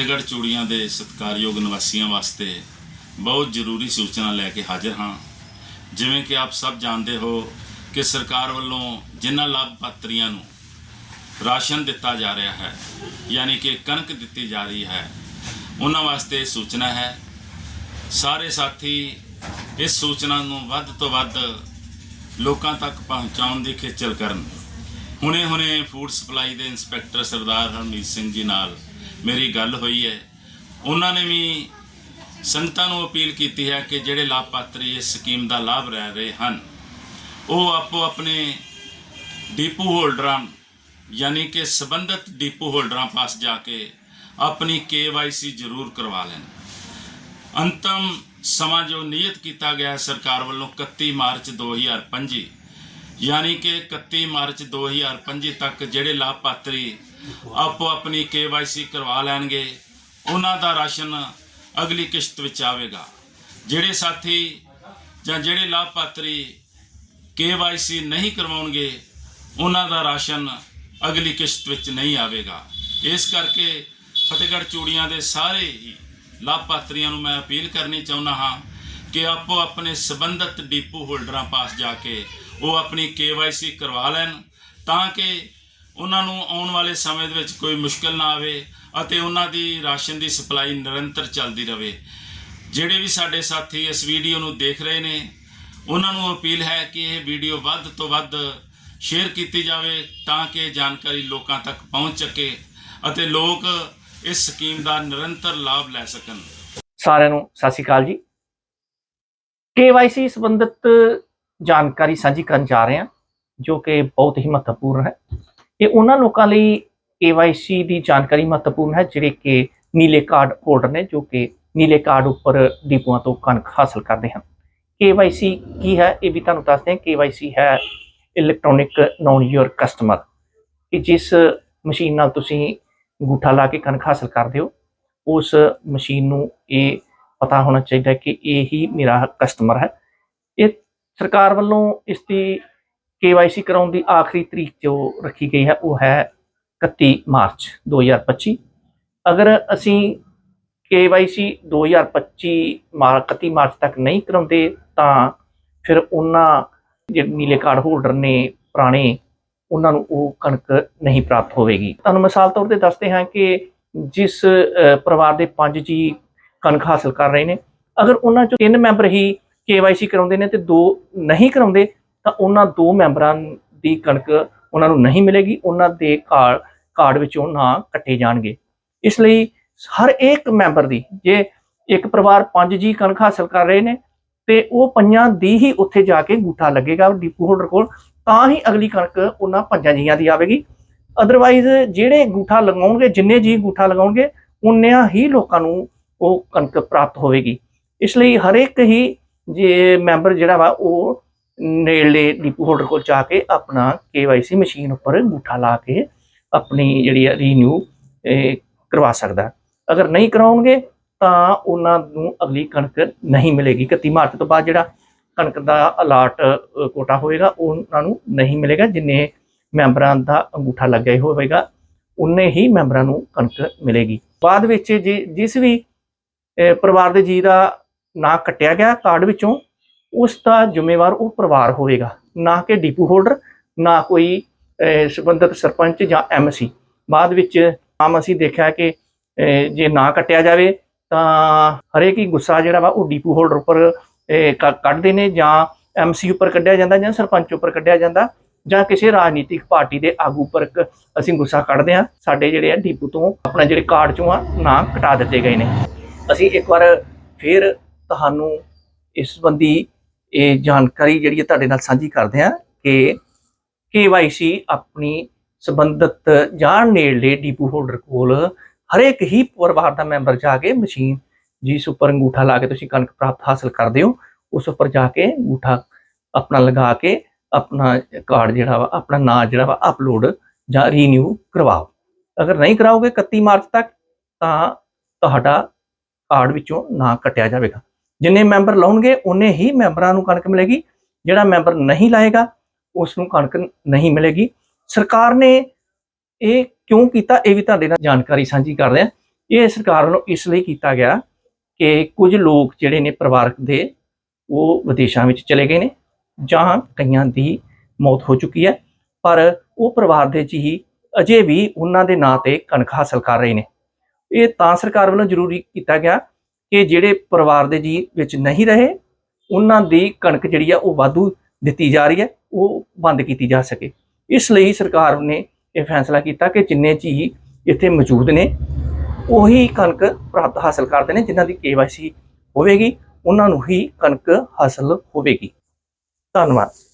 ਫਤਿਹਗੜ੍ਹ ਚੂੜੀਆਂ ਦੇ ਸਤਿਕਾਰਯੋਗ ਨਿਵਾਸੀਆਂ ਵਾਸਤੇ ਬਹੁਤ ਜ਼ਰੂਰੀ ਸੂਚਨਾ ਲੈ ਕੇ ਹਾਜ਼ਰ ਹਾਂ। ਜਿਵੇਂ ਕਿ ਆਪ ਸਭ ਜਾਣਦੇ ਹੋ ਕਿ ਸਰਕਾਰ ਵੱਲੋਂ ਜਿਨ੍ਹਾਂ ਲਾਭਪਾਤਰੀਆਂ ਨੂੰ ਰਾਸ਼ਨ ਦਿੱਤਾ ਜਾ ਰਿਹਾ ਹੈ, ਯਾਨੀ ਕਿ ਕਣਕ ਦਿੱਤੀ ਜਾ ਰਹੀ ਹੈ, ਉਹਨਾਂ ਵਾਸਤੇ ਸੂਚਨਾ ਹੈ। ਸਾਰੇ ਸਾਥੀ, ਇਸ ਸੂਚਨਾ ਨੂੰ ਵੱਧ ਤੋਂ ਵੱਧ ਲੋਕਾਂ ਤੱਕ ਪਹੁੰਚਾਉਣ ਦੀ ਖੇਚਲ ਕਰਨ। ਹੁਣੇ-ਹੁਣੇ ਫੂਡ ਸਪਲਾਈ ਦੇ ਇੰਸਪੈਕਟਰ ਸਰਦਾਰ ਹਰਮੀਤ ਸਿੰਘ ਜੀ ਨਾਲ ਮੇਰੀ ਗੱਲ ਹੋਈ ਹੈ। ਉਹਨਾਂ ਨੇ ਵੀ ਸੰਗਤਾਂ ਨੂੰ ਅਪੀਲ ਕੀਤੀ ਹੈ ਕਿ ਜਿਹੜੇ ਲਾਭਪਾਤਰੀ ਇਸ ਸਕੀਮ ਦਾ ਲਾਭ ਲੈ ਰਹੇ ਹਨ, ਉਹ ਆਪੋ ਆਪਣੇ ਡੀਪੂ ਹੋਲਡਰਾਂ, ਯਾਨੀ ਕਿ ਸਬੰਧਤ ਡੀਪੂ ਹੋਲਡਰਾਂ ਪਾਸ ਜਾ ਕੇ ਆਪਣੀ KYC ਜ਼ਰੂਰ ਕਰਵਾ ਲੈਣ। ਅੰਤਮ ਸਮਾਂ ਜੋ ਨਿਯਤ ਕੀਤਾ ਗਿਆ ਸਰਕਾਰ ਵੱਲੋਂ 31 ਮਾਰਚ 2025 ਯਾਨੀ ਕਿ 31 ਮਾਰਚ 2025 ਤੱਕ ਜਿਹੜੇ ਲਾਭਪਾਤਰੀ ਆਪੋ ਆਪਣੀ KYC ਕਰਵਾ ਲੈਣਗੇ, ਉਹਨਾਂ ਦਾ ਰਾਸ਼ਨ ਅਗਲੀ ਕਿਸ਼ਤ ਵਿੱਚ ਆਵੇਗਾ। ਜਿਹੜੇ ਸਾਥੀ ਜਾਂ ਜਿਹੜੇ ਲਾਭਪਾਤਰੀ KYC ਨਹੀਂ ਕਰਵਾਉਣਗੇ, ਉਹਨਾਂ ਦਾ ਰਾਸ਼ਨ ਅਗਲੀ ਕਿਸ਼ਤ ਵਿੱਚ ਨਹੀਂ ਆਵੇਗਾ। ਇਸ ਕਰਕੇ ਫਤਿਹਗੜ੍ਹ ਚੂੜੀਆਂ ਦੇ ਸਾਰੇ ਹੀ ਲਾਭਪਾਤਰੀਆਂ ਨੂੰ ਮੈਂ ਅਪੀਲ ਕਰਨੀ ਚਾਹੁੰਦਾ ਹਾਂ ਕਿ ਆਪੋ ਆਪਣੇ ਸਬੰਧਤ ਡੀਪੂ ਹੋਲਡਰਾਂ ਪਾਸ ਜਾ ਕੇ ਉਹ ਆਪਣੀ KYC ਕਰਵਾ ਲੈਣ, ਤਾਂ ਕਿ ਉਹਨਾਂ ਨੂੰ ਆਉਣ ਵਾਲੇ ਸਮੇਂ ਦੇ ਵਿੱਚ ਕੋਈ ਮੁਸ਼ਕਲ ਨਾ ਆਵੇ ਅਤੇ ਉਹਨਾਂ ਦੀ ਰਾਸ਼ਨ ਦੀ ਸਪਲਾਈ ਨਿਰੰਤਰ ਚੱਲਦੀ ਰਹੇ। ਜਿਹੜੇ ਵੀ ਸਾਡੇ ਸਾਥੀ ਇਸ ਵੀਡੀਓ ਨੂੰ ਦੇਖ ਰਹੇ ਨੇ, ਉਹਨਾਂ ਨੂੰ ਅਪੀਲ ਹੈ ਕਿ ਇਹ ਵੀਡੀਓ ਵੱਧ ਤੋਂ ਵੱਧ ਸ਼ੇਅਰ ਕੀਤੀ ਜਾਵੇ ਤਾਂ ਕਿ ਇਹ ਜਾਣਕਾਰੀ ਲੋਕਾਂ ਤੱਕ ਪਹੁੰਚ ਸਕੇ ਅਤੇ ਲੋਕ ਇਸ ਸਕੀਮ ਦਾ ਨਿਰੰਤਰ ਲਾਭ ਲੈ ਸਕਣ। ਸਾਰਿਆਂ ਨੂੰ ਸਤਿ ਸ਼੍ਰੀ ਅਕਾਲ ਜੀ। KYC ਸੰਬੰਧਿਤ ਜਾਣਕਾਰੀ ਸਾਂਝੀ ਕਰਨ ਜਾ ਰਹੇ ਹਾਂ, ਜੋ ਕਿ ਬਹੁਤ ਹੀ ਮਹੱਤਵਪੂਰਨ ਹੈ। ਇਹ ਉਹਨਾਂ ਲੋਕਾਂ ਲਈ KYC ਦੀ ਜਾਣਕਾਰੀ ਮਹੱਤਵਪੂਰਨ ਹੈ, ਜਿਹੜੇ ਕਿ ਨੀਲੇ ਕਾਰਡ ਹੋਲਡਰ ਨੇ, ਜੋ ਕਿ ਨੀਲੇ ਕਾਰਡ ਉੱਪਰ ਡਿਪੂਆਂ ਤੋਂ ਕਣਕ ਹਾਸਲ ਕਰਦੇ ਹਨ। KYC ਕੀ ਹੈ? ਇਹ ਵੀ ਤੁਹਾਨੂੰ ਦੱਸਦੇ ਹਾਂ। KYC ਹੈ ਇਲੈਕਟ੍ਰੋਨਿਕ ਨੋਨ ਯੂਰ ਕਸਟਮਰ ਕਿ ਜਿਸ ਮਸ਼ੀਨ ਨਾਲ ਤੁਸੀਂ ਅੰਗੂਠਾ ਲਾ ਕੇ ਕਣਕ ਹਾਸਲ ਕਰਦੇ ਹੋ, ਉਸ ਮਸ਼ੀਨ ਨੂੰ ਇਹ ਪਤਾ ਹੋਣਾ ਚਾਹੀਦਾ ਕਿ ਇਹ ਹੀ ਮੇਰਾ ਕਸਟਮਰ ਹੈ। ਇਹ ਸਰਕਾਰ ਵੱਲੋਂ ਇਸ ਦੀ KYC ਕਰਾਉਣ ਦੀ ਆਖਰੀ ਤਰੀਕ ਜੋ ਰੱਖੀ ਗਈ ਹੈ, ਉਹ ਹੈ 31 ਮਾਰਚ 2025 ਅਗਰ ਅਸੀਂ KYC 2025 ਮਾਰ 31 ਮਾਰਚ ਤੱਕ ਨਹੀਂ ਕਰਾਉਂਦੇ, ਤਾਂ ਫਿਰ ਉਹਨਾਂ ਜਿਹੜੇ ਨੀਲੇ ਕਾਰਡ ਹੋਲਡਰ ਨੇ ਪੁਰਾਣੇ, ਉਹਨਾਂ ਨੂੰ ਉਹ ਕਣਕ ਨਹੀਂ ਪ੍ਰਾਪਤ ਹੋਵੇਗੀ। ਤੁਹਾਨੂੰ ਮਿਸਾਲ ਤੌਰ ਤੇ ਦੱਸਦੇ ਹਾਂ ਕਿ ਜਿਸ ਪਰਿਵਾਰ ਦੇ 5 ਜੀ ਕਣਕ ਹਾਸਲ ਕਰ ਰਹੇ ਨੇ, ਅਗਰ ਉਹਨਾਂ ਚੋਂ ਤਿੰਨ ਮੈਂਬਰ ਹੀ KYC ਕਰਾਉਂਦੇ ਨੇ ਤੇ ਦੋ ਨਹੀਂ ਕਰਾਉਂਦੇ ਤਾਂ ਉਹਨਾਂ ਦੋ ਮੈਂਬਰਾਂ ਦੀ ਕਣਕ ਉਹਨਾਂ ਨੂੰ ਨਹੀਂ ਮਿਲੇਗੀ, ਉਹਨਾਂ ਦੇ ਕਾਰਡ ਕਾਰਡ ਵਿੱਚੋਂ ਨਾ ਕੱਟੇ ਜਾਣਗੇ। ਇਸ ਲਈ ਹਰ ਇੱਕ ਮੈਂਬਰ ਦੀ, ਜੇ ਇੱਕ ਪਰਿਵਾਰ 5 ਜੀ ਕਣਕ ਹਾਸਲ ਕਰ ਰਹੇ ਨੇ, ਤੇ ਉਹ ਪੰਜਾਂ ਦੀ ਹੀ ਉੱਥੇ ਜਾ ਕੇ ਗੂਠਾ ਲੱਗੇਗਾ ਡੀਪੂ ਹੋਲਡਰ ਕੋਲ, ਤਾਂ ਹੀ ਅਗਲੀ ਕਣਕ ਉਹਨਾਂ ਪੰਜਾਂ ਜੀਆਂ ਦੀ ਆਵੇਗੀ। ਅਦਰਵਾਈਜ਼ ਜਿਹੜੇ ਗੂਠਾ ਲਗਾਉਣਗੇ, ਜਿੰਨੇ ਜੀ ਗੂਠਾ ਲਗਾਉਣਗੇ ਉਨਿਆਂ ਹੀ ਲੋਕਾਂ ਨੂੰ ਉਹ ਕਣਕ ਪ੍ਰਾਪਤ ਹੋਵੇਗੀ। ਇਸ ਲਈ ਹਰੇਕ ਹੀ ਜੇ ਮੈਂਬਰ ਜਿਹੜਾ ਵਾ, ਉਹ ਨੇੜਲੇ ਡੀਪੂ ਹੋਲਡਰ ਕੋਲ ਜਾ ਕੇ ਆਪਣਾ KYC ਮਸ਼ੀਨ ਉੱਪਰ ਅੰਗੂਠਾ ਲਾ ਕੇ ਆਪਣੀ ਜਿਹੜੀ ਰੀਨਿਊ ਕਰਵਾ ਸਕਦਾ। ਅਗਰ ਨਹੀਂ ਕਰਾਉਣਗੇ ਤਾਂ ਉਹਨਾਂ ਨੂੰ ਅਗਲੀ ਕਣਕ ਨਹੀਂ ਮਿਲੇਗੀ। 31 ਮਾਰਚ ਤੋਂ ਬਾਅਦ ਜਿਹੜਾ ਕਣਕ ਦਾ ਅਲਾਟ ਕੋਟਾ ਹੋਏਗਾ, ਉਹਨਾਂ ਨੂੰ ਨਹੀਂ ਮਿਲੇਗਾ, ਜਿੰਨੇ ਮੈਂਬਰਾਂ ਦਾ ਅੰਗੂਠਾ ਲੱਗਿਆ ਹੋਵੇਗਾ, ਉਨੇ ਹੀ ਮੈਂਬਰਾਂ ਨੂੰ ਕਣਕ ਮਿਲੇਗੀ। ਬਾਅਦ ਵਿੱਚ ਜੇ, ਜਿਸ ਵੀ ਪਰਿਵਾਰ ਦੇ ਜੀ ਦਾ ਨਾਂ ਕੱਟਿਆ ਗਿਆ, ਕਾਰਡ ਵਿੱਚੋਂ ਉਸ ਦਾ ਜ਼ਿੰਮੇਵਾਰ ਉਹ ਪਰਿਵਾਰ ਹੋਵੇਗਾ ਨਾ ਕਿ ਡੀਪੂ ਹੋਲਡਰ ਨਾ ਕੋਈ ਅ, ਸੰਬੰਧਿਤ ਸਰਪੰਚ ਜਾਂ ਐਮਸੀ ਬਾਅਦ ਵਿੱਚ ਆਮ ਅਸੀਂ ਦੇਖਿਆ ਕਿ ਜੇ ਨਾ ਕੱਟਿਆ ਜਾਵੇ ਤਾਂ ਹਰੇਕ ਹੀ ਗੁੱਸਾ ਜਿਹੜਾ ਵਾ ਉਹ ਡੀਪੂ ਹੋਲਡਰ ਉੱਪਰ ਕ- ਕੱਢਦੇ ਨੇ ਜਾਂ ਐਮਸੀ ਉੱਪਰ ਕੱਢਿਆ ਜਾਂਦਾ ਜਾਂ ਸਰਪੰਚ ਉੱਪਰ ਕੱਢਿਆ ਜਾਂਦਾ ਜਾਂ ਕਿਸੇ ਰਾਜਨੀਤਿਕ ਪਾਰਟੀ ਦੇ ਆਗੂ ਉੱਪਰ ਕ- ਅਸੀਂ ਗੁੱਸਾ ਕੱਢਦੇ ਹਾਂ। ਸਾਡੇ ਜਿਹੜੇ ਆ ਡੀਪੂ ਤੋਂ ਆਪਣਾ ਜਿਹੜੇ ਕਾਰਡ ਚੋਂ ਆ ਨਾਂ ਕਟਾ ਦਿੱਤੇ ਗਏ ਨੇ। ਅਸੀਂ ਇੱਕ ਵਾਰ ਫਿਰ ਤੁਹਾਨੂੰ ਇਸ ਸੰਬੰਧੀ ਇਹ ਜਾਣਕਾਰੀ ਜਿਹੜੀ ਹੈ ਤੁਹਾਡੇ ਨਾਲ ਸਾਂਝੀ ਕਰਦੇ ਹਾਂ ਕਿ KYC ਆਪਣੀ ਸੰਬੰਧਿਤ ਜਾਂ ਨੇੜਲੇ ਡੀਪੂ ਹੋਲਡਰ ਕੋਲ ਹਰੇਕ ਹੀ ਪਰਿਵਾਰ ਦਾ ਮੈਂਬਰ ਜਾ ਕੇ ਮਸ਼ੀਨ ਜਿਸ ਉੱਪਰ ਅੰਗੂਠਾ ਲਾ ਕੇ ਤੁਸੀਂ ਕਣਕ ਪ੍ਰਾਪਤ ਹਾਸਲ ਕਰਦੇ ਹੋ, ਉਸ ਉੱਪਰ ਜਾ ਕੇ ਅੰਗੂਠਾ ਆਪਣਾ ਲਗਾ ਕੇ ਆਪਣਾ ਕਾਰਡ ਜਿਹੜਾ ਵਾ, ਆਪਣਾ ਨਾਂ ਜਿਹੜਾ ਵਾ ਅਪਲੋਡ ਜਾਂ ਰੀਨਿਊ ਕਰਵਾਓ। ਅਗਰ ਨਹੀਂ ਕਰਾਓਗੇ 31 ਮਾਰਚ ਤੱਕ ਤਾਂ ਤੁਹਾਡਾ ਕਾਰਡ ਵਿੱਚੋਂ ਨਾਂ ਕੱਟਿਆ ਜਾਵੇਗਾ। ਜਿੰਨੇ ਮੈਂਬਰ ਲਾਉਣਗੇ ਉਨੇ ਹੀ ਮੈਂਬਰਾਂ ਨੂੰ ਕਣਕ ਮਿਲੇਗੀ। ਜਿਹੜਾ ਮੈਂਬਰ ਨਹੀਂ ਲਾਏਗਾ, ਉਸ ਨੂੰ ਕਣਕ ਨਹੀਂ ਮਿਲੇਗੀ। ਸਰਕਾਰ ਨੇ ਇਹ ਕਿਉਂ ਕੀਤਾ, ਇਹ ਵੀ ਤੁਹਾਡੇ ਨਾਲ ਜਾਣਕਾਰੀ ਸਾਂਝੀ ਕਰ ਰਿਹਾ। ਇਹ ਸਰਕਾਰ ਵੱਲੋਂ ਇਸ ਲਈ ਕੀਤਾ ਗਿਆ ਕਿ ਕੁਝ ਲੋਕ ਜਿਹੜੇ ਨੇ ਪਰਿਵਾਰਕ ਦੇ, ਉਹ ਵਿਦੇਸ਼ਾਂ ਵਿੱਚ ਚਲੇ ਗਏ ਨੇ, ਜਾਂ ਕਈਆਂ ਦੀ ਮੌਤ ਹੋ ਚੁੱਕੀ ਹੈ। ਪਰ ਉਹ ਪਰਿਵਾਰ ਦੇ ਜੀ ਅਜੇ ਵੀ ਉਹਨਾਂ ਦੇ ਨਾਂ ਤੇ ਕਣਕ ਹਾਸਲ ਕਰ ਰਹੇ ਨੇ। ਇਹ ਤਾਂ ਸਰਕਾਰ ਵੱਲੋਂ ਜ਼ਰੂਰੀ ਕੀਤਾ ਗਿਆ ਕਿ ਜਿਹੜੇ ਪਰਿਵਾਰ ਦੇ ਜੀ ਵਿੱਚ ਨਹੀਂ ਰਹੇ, ਉਹਨਾਂ ਦੀ ਕਣਕ ਜਿਹੜੀ ਆ ਉਹ ਵਾਧੂ ਦਿੱਤੀ ਜਾ ਰਹੀ ਹੈ, ਉਹ ਬੰਦ ਕੀਤੀ ਜਾ ਸਕੇ। ਇਸ ਲਈ ਸਰਕਾਰ ਨੇ ਇਹ ਫੈਸਲਾ ਕੀਤਾ ਕਿ ਜਿੰਨੇ ਜੀ ਇੱਥੇ ਮੌਜੂਦ ਨੇ, ਉਹੀ ਕਣਕ ਪ੍ਰਾਪਤ ਹਾਸਲ ਕਰਦੇ ਨੇ, ਜਿਨ੍ਹਾਂ ਦੀ ਕੇਵਾਈਸੀ ਹੋਵੇਗੀ, ਉਹਨਾਂ ਨੂੰ ਹੀ ਕਣਕ ਹਾਸਲ ਹੋਵੇਗੀ। ਧੰਨਵਾਦ।